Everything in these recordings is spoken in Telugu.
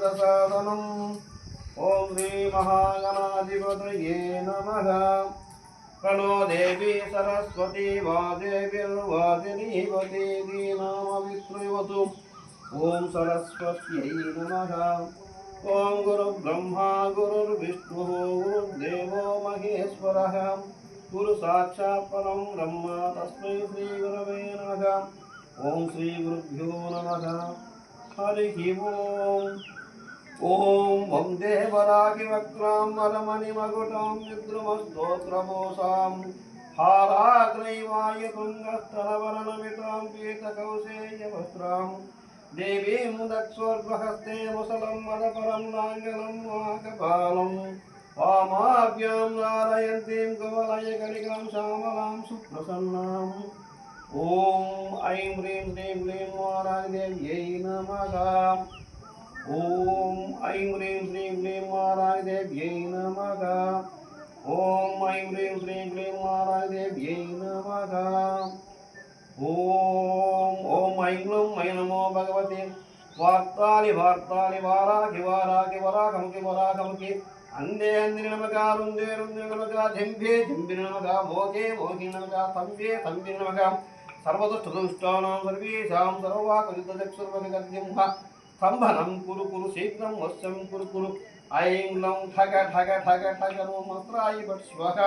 సాధనం. ఓం శ్రీ మహాగణాధిపతయే నమ. ప్రణో దేవి సరస్వతి వాదేవ్యర్వాదినీవతి నామ విశ్రయవతు ఓం సరస్వత్యై నమ. ఓం గురు బ్రహ్మా గురుర్విష్ణు గురుర్దేవో మహేశ్వర. గురు సాక్షాత్ పరం బ్రహ్మ తస్మై శ్రీ గురవే నమ. ఓం శ్రీ గురుభ్యో నమ. హరి ఓం. ఓం వందే వరాకి వక్రాం వరమణి మగుటం విద్రుమస్తోత్రమోసాం. హారాగ్రైవాయ తుంగస్థలవరణమితాం పీతకౌశేయవస్త్రాం. దేవీం దక్షోర్గహస్తే ముసలం వరపరం నాంగలం వాకపాలం. వామాభ్యాం నారయంతీం కమలయ కలికాం శ్యామలాం సుప్రసన్నాం. ఓం ఐం హ్రీం శ్రీం హ్రీం వారాదేవ్యై నమః. ఓం ఐం హ్రీం శ్రీం క్లీం మారాదేవ్యై నమః. ఓం ఐం హ్రీం శ్రీం క్లీం మారాదేవ్యై నమః. ఓం ఓం ఐం గ్లౌం ఐ నమో భగవతి. వార్తాలి వార్తాలి వారాకి వారాకి వరాకముకి వరాకముకి అందే అంది నమక రుందే రుందే నమక జింభే జింబి నమక మోకే మోకి నమక తంబే తంబి నమక సర్వదుష్టదుష్టానాం సర్వేషాం సర్వాకరితచక్షుర్వగర్జింహ స్తంభనం కురు కురు శీఘ్రం వశ్యం కురు కురు ఐం లం ఠగ ఠగ ఠగ ఠగ మంత్రాయి భట్ స్వహ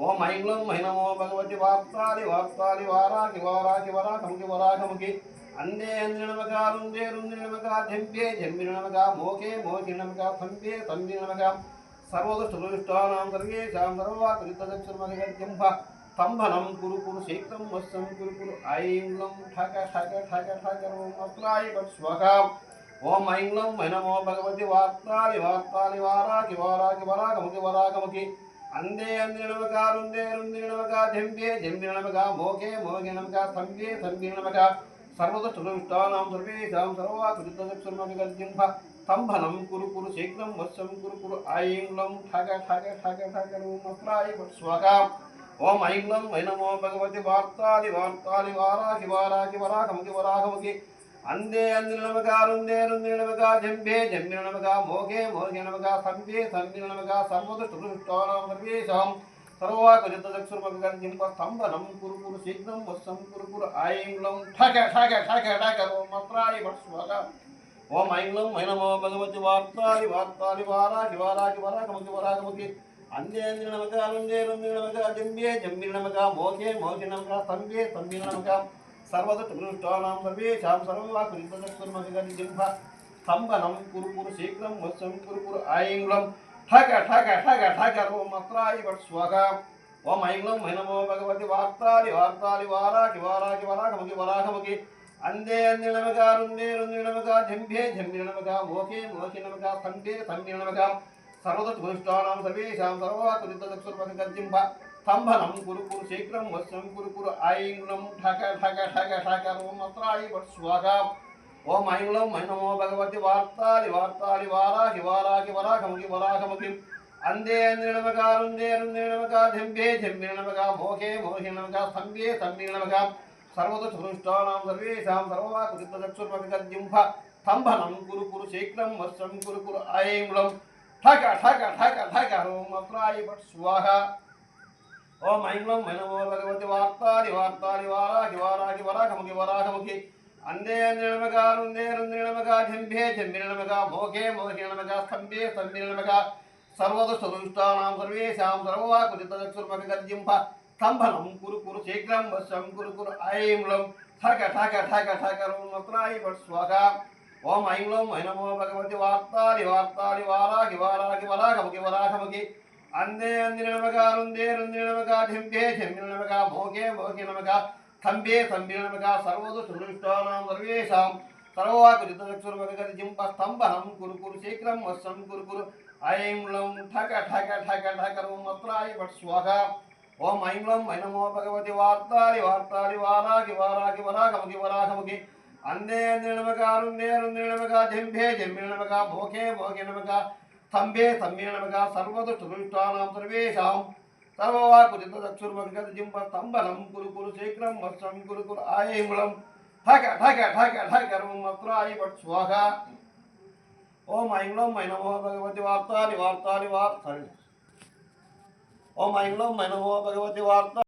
ఓం ఐం లం మహినమో భగవతి వార్తాలి వార్తాలి వారాకి వారాకి వరాకముకి వరాకముకి అందే అందినమగా రుందే రుంది నమక జంపే జంబినమగా మోకే మోకి నమక తంబే తంబి నమక సర్వదుష్టదుష్టానాం సర్వేషాం జంభ స్తంభనం కురు కురు శీఘ్రం వశ్యం కురు కురు ఐం లం ఠక ఠక ఠగ ఠగ మంత్రాయి బట్ స్వహ ఓం ఐం లం నమో భగవతి వార్తాలి వార్తాలి వారాకి వారాకి వరాగముకి వరాగముకి అందే అంది నమక రుందే రుంది నమక జంబే జంబి నమక మోకే మోగి నమక స్తంభే స్తంభి నమక సర్వదుష్టదుష్టానాం సర్వేషాం సర్వాకృతచక్షుర్మగర్జింహ స్తంభనం కురు కురు శీఘ్రం వశ్యం కురు కురు ఐం లం ఠక ఠక ఠక ఠగ మంత్రాయి బట్ స్వహ ఓం ఐం లం నమో భగవతి వార్తాది వార్తాది వారాకి వారాకి వరాకముకి వరాకముకి అందే అంది నమగా రుందే రుంది నమగా జంబే జంబి నమగా మోగే మోగి నమగా సంబే సంబి నమగా సర్వదుష్టదుష్టానాం సర్వేషాం. సర్వాకృతచక్షుర్మగర్జింప స్తంభనం కురు కురు శీఘ్రం వత్సం కురు కురు ఐం లం. ఠగ ఠగ ఠగ ఠగ ఓం మంత్రాయి వత్స్వగ ఓం ఐం లం భగవతి వార్తాది వార్తాది వారాకి వారాకి వరాకముకి వరాకముకి అందే అంది నమక రుందే రుంది నమక జంబే జంబి నమక మోకే మోకి నమక స్తంభే స్తంభి నమక సర్వదృష్టానాం సర్వేషాం సర్వాకృతచక్షుర్మగర్జింప స్తంభనం కురు కురు శీఘ్రం వత్సం కురు కురు ఐం ఠగ ఠగ ఠగ ఠగ ఓం మత్రాయి వట్ స్వగ ఓం ఐంగ్లం మైనమో భగవతి వార్తాలి వార్తాలి వారాకి వారాకి వరాకముకి వరాకముకి అందే అంది నమక రుందే రుంది నమక జంభే జంబి నమక మోకే మోకి నమక స్తంభే స్తంభి నమక సర్వదృష్టానాం సర్వేషాం సర్వాకృతచక్షుర్మగర్జింప స్తంభనం కురు కురు శీఘ్రం వత్సం కురు కురు ఐంగ్లం ఠక ఠక ఠక ఠగ ఓం మత్రాయి వట్ స్వగ ఓం ఐంగ్లం నమో భగవతి వార్తాలి వార్తాలి వారాహి వారాహి వరాకముకి వరాకముకి అందే అంది రుందే రుందే నమక జంబే జంబి నమక మోకే మోహి నమక స్తంభే స్తంభి నమక సర్వదృష్టానాం సర్వేషాం సర్వాకృతచక్షుర్మగర్జింఫ స్తంభనం కురు కురు శీఘ్రం వర్షం కురు కురు ఐంగ్లం ఠగ ఠగ ఠగ ఠగ ఓం మత్రాయి భట్ స్వాహ ఓం ఐంగ్లం నమో భగవతి వార్తాలి వార్తాలి వారాకి వారాకి వరాకముకి వరాకముకి అందే అంది నమక రుందే రుంది నమక జంభే జంబి నమక మోకే మోహి నమక స్తంభే స్తంభి నమక సర్వదుష్టదుష్టానాం సర్వేషాం సర్వాకృతచక్షుర్మగర్జింప స్తంభనం కురు కురు శీఘ్రం వశం కురు కురు ఐంలం ఠగ ఠగ ఠగ ఠగ మత్రాయి భట్ స్వహ ఓం ఐంలం భగవతి వార్తాలి వార్తాలి వారాకి వారాకి వరాకముకి వరాకముకి అందే అంది నమక రుందే రుంది నమక ధింపే జంబి నమక మోకే మోకి నమక స్తంభే స్తంభి నమక సర్వదుష్టదుష్టానాం సర్వేషాం. సర్వాకృతచక్షుర్మగర్జింప స్తంభనం కురు కురు శీఘ్రం వశం కురు కురు. ఐం లం ఠక ఠగ ఠగ ఠగ మత్రాయి భట్ స్వాహ. ఓం ఐం లం నమో భగవతి వార్తాలి వార్తాలి వారాకి వారాకి వరాకముకి వరాకముకి అందే అంది నమక రుందే రుంది నమక జంభే జంబి నమక మోకే మోకి నమక స్తంభే స్తంభి నమక సర్వదుష్టదుష్టానాం సర్వేషాం సర్వవాకుచితచక్షుర్మగర్జింప స్తంభనం కురు కురు శీఘ్రం వర్షం కురు కురు ఆయేములం ఠగ ఠగ ఠగ ఠగ మత్రాయి భట్ స్వాహ ఓం ఐం గ్లౌం ఐ నమో భగవతి వార్తాలి వార్తాలి వార్ సారీ ఓం ఐం గ్లౌం ఐ నమో భగవతి వార్త